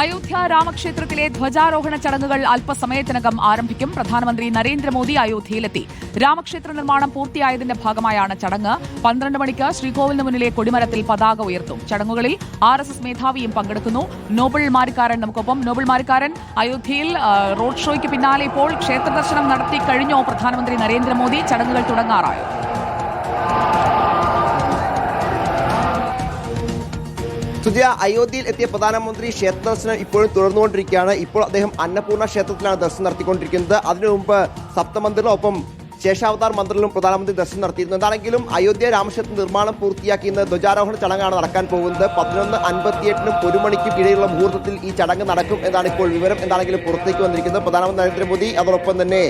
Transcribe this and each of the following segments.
അയോധ്യ രാമക്ഷേത്രത്തിലെ ധ്വജാരോഹണ ചടങ്ങുകൾ അല്പസമയത്തിനകം ആരംഭിക്കും. പ്രധാനമന്ത്രി നരേന്ദ്രമോദി അയോധ്യയിലെത്തി. രാമക്ഷേത്ര നിർമ്മാണം പൂർത്തിയായതിന്റെ ഭാഗമായാണ് ചടങ്ങ്. പന്ത്രണ്ട് മണിക്ക് ശ്രീകോവിലിന് മുന്നിലെ കൊടിമരത്തിൽ പതാക ഉയർത്തും. ചടങ്ങുകളിൽ ആർ എസ് എസ് മേധാവിയും പങ്കെടുക്കുന്നു. നോബിൾ മാരിക്കാരൻ നമുക്കൊപ്പം. നോബിൾ മാരിക്കാരൻ അയോധ്യയിൽ റോഡ് ഷോയ്ക്ക് പിന്നാലെ ഇപ്പോൾ ക്ഷേത്രദർശനം നടത്തി കഴിഞ്ഞോ? പ്രധാനമന്ത്രി നരേന്ദ്രമോദി ചടങ്ങുകൾ തുടങ്ങാറായോ? സുജയ അയോധ്യയിൽ എത്തിയ പ്രധാനമന്ത്രി ക്ഷേത്ര ദർശനം ഇപ്പോഴും തുടർന്നുകൊണ്ടിരിക്കുകയാണ്. ഇപ്പോൾ അദ്ദേഹം അന്നപൂർണ ക്ഷേത്രത്തിലാണ് ദർശനം നടത്തിക്കൊണ്ടിരിക്കുന്നത്. അതിനു മുമ്പ് സപ്തമന്ത്രിനൊപ്പം ശേഷാവതാർ മന്ത്രിലും പ്രധാനമന്ത്രി ദർശനം നടത്തിയിരുന്നു. എന്താണെങ്കിലും അയോധ്യ രാമക്ഷേത്ര നിർമ്മാണം പൂർത്തിയാക്കി ഇന്ന് ധ്വജാരോഹണ ചടങ്ങാണ് നടക്കാൻ പോകുന്നത്. പതിനൊന്ന് അൻപത്തിയെട്ടിനും ഒരു മണിക്കും ഇടയിലുള്ള മുഹൂർത്തത്തിൽ ഈ ചടങ്ങ് നടക്കും എന്നാണ് ഇപ്പോൾ വിവരം. എന്താണെങ്കിലും പുറത്തേക്ക് വന്നിരിക്കുന്നത് പ്രധാനമന്ത്രി നരേന്ദ്രമോദി. അതോടൊപ്പം തന്നെ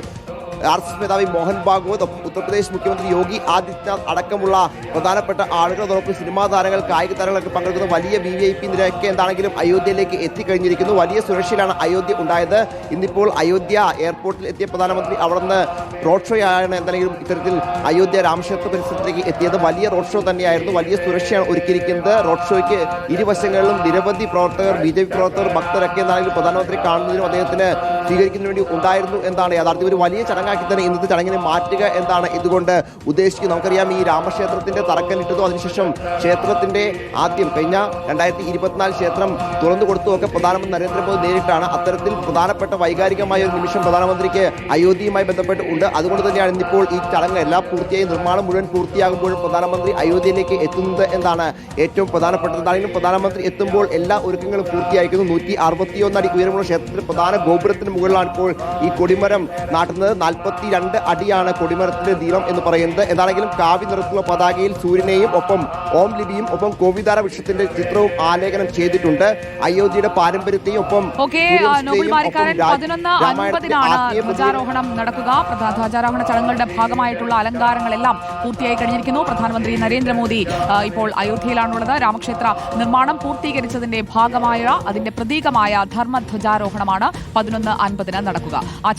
ആർ എസ് എസ് മേധാവി മോഹൻ ഭാഗവത് ഉത്തർപ്രദേശ് മുഖ്യമന്ത്രി യോഗി ആദിത്യനാഥ് അടക്കമുള്ള പ്രധാനപ്പെട്ട ആളുകൾ അതോടൊപ്പം സിനിമാ താരങ്ങൾ കായിക താരങ്ങളൊക്കെ പങ്കെടുക്കുന്ന വലിയ വി ഐ പി നിരയൊക്കെ എന്താണെങ്കിലും അയോധ്യയിലേക്ക് എത്തിക്കഴിഞ്ഞിരിക്കുന്നു. വലിയ സുരക്ഷയിലാണ് അയോധ്യ ഉണ്ടായത്. ഇന്നിപ്പോൾ അയോധ്യ എയർപോർട്ടിൽ എത്തിയ പ്രധാനമന്ത്രി അവിടെ നിന്ന് റോഡ് ഷോ ആണ് എന്താണെങ്കിലും ഇത്തരത്തിൽ അയോധ്യ രാമക്ഷേത്ര പരിസരത്തിലേക്ക് എത്തിയത്. വലിയ റോഡ് ഷോ തന്നെയായിരുന്നു. വലിയ സുരക്ഷയാണ് ഒരുക്കിയിരിക്കുന്നത്. റോഡ് ഷോയ്ക്ക് ഇരുവശങ്ങളിലും നിരവധി പ്രവർത്തകർ ബി ജെ പി പ്രവർത്തകർ ഭക്തരൊക്കെ എന്താണെങ്കിലും പ്രധാനമന്ത്രി കാണുന്നതിനും അദ്ദേഹത്തിന് സ്വീകരിക്കുന്നതിന് വേണ്ടി ഉണ്ടായിരുന്നു എന്നാണ് യാഥാർത്ഥ്യം. ഒരു വലിയ ചടങ്ങാക്കി തന്നെ ഇന്നത്തെ ചടങ്ങിനെ മാറ്റുക എന്താണ് ഇതുകൊണ്ട് ഉദ്ദേശിക്കുന്നത്. നമുക്കറിയാം ഈ രാമക്ഷേത്രത്തിന്റെ തറക്കല്ലിട്ടതും അതിനുശേഷം ക്ഷേത്രത്തിന്റെ ആദ്യം കഴിഞ്ഞ രണ്ടായിരത്തി ഇരുപത്തിനാല് ക്ഷേത്രം തുറന്നു കൊടുത്തുമൊക്കെ പ്രധാനമന്ത്രി നരേന്ദ്രമോദി നേരിട്ടാണ്. അത്തരത്തിൽ പ്രധാനപ്പെട്ട വൈകാരികമായ ഒരു നിമിഷം പ്രധാനമന്ത്രിക്ക് അയോധ്യയുമായി ബന്ധപ്പെട്ട് ഉണ്ട് അതുകൊണ്ട് തന്നെയാണ് ഇന്നിപ്പോൾ ഈ ചടങ്ങ് എല്ലാം പൂർത്തിയായി നിർമ്മാണം മുഴുവൻ പൂർത്തിയാകുമ്പോഴും പ്രധാനമന്ത്രി അയോധ്യയിലേക്ക് എത്തുന്നത് എന്നാണ് ഏറ്റവും പ്രധാനപ്പെട്ടത്. എന്താണെങ്കിലും പ്രധാനമന്ത്രി എത്തുമ്പോൾ എല്ലാ ഒരുക്കങ്ങളും പൂർത്തിയായിരിക്കുന്നു നൂറ്റി അറുപത്തിയൊന്ന് അടി ഉയരമുള്ള ക്ഷേത്രത്തിന്റെ പ്രധാന ഗോപുരത്തിന് മുകളിലാണ് ഇപ്പോൾ ഈ കൊടിമരം നാട്ടുന്നത്. നാൽപ്പത്തി രണ്ട് അടിയാണ് കൊടിമരത്തിന്റെ നീളം എന്ന് പറയുന്നത്. എന്താണെങ്കിലും കാവ്യ നിറത്തുള്ള പതാകയിൽ സൂര്യനെയും ഒപ്പം ഓം ലിപിയും ഒപ്പം കോവിതാര വൃക്ഷത്തിന്റെ ചിത്രവും ആലേഖനം ചെയ്തിട്ടുണ്ട്. അയോധ്യയുടെ പാരമ്പര്യത്തെയും ഒപ്പം ധ്വജാരോഹണം നടക്കുക. ധ്വജാരോഹണ ചടങ്ങുകളുടെ ഭാഗമായിട്ടുള്ള അലങ്കാരങ്ങളെല്ലാം പൂർത്തിയായി കഴിഞ്ഞിരിക്കുന്നു. പ്രധാനമന്ത്രി നരേന്ദ്രമോദി ഇപ്പോൾ അയോധ്യയിലാണുള്ളത്. രാമക്ഷേത്ര നിർമ്മാണം പൂർത്തീകരിച്ചതിന്റെ ഭാഗമായ അതിന്റെ പ്രതീകമായ ധർമ്മധ്വജാരോഹണമാണ് പതിനൊന്ന് അൻപതിന് നടക്കുക. ആ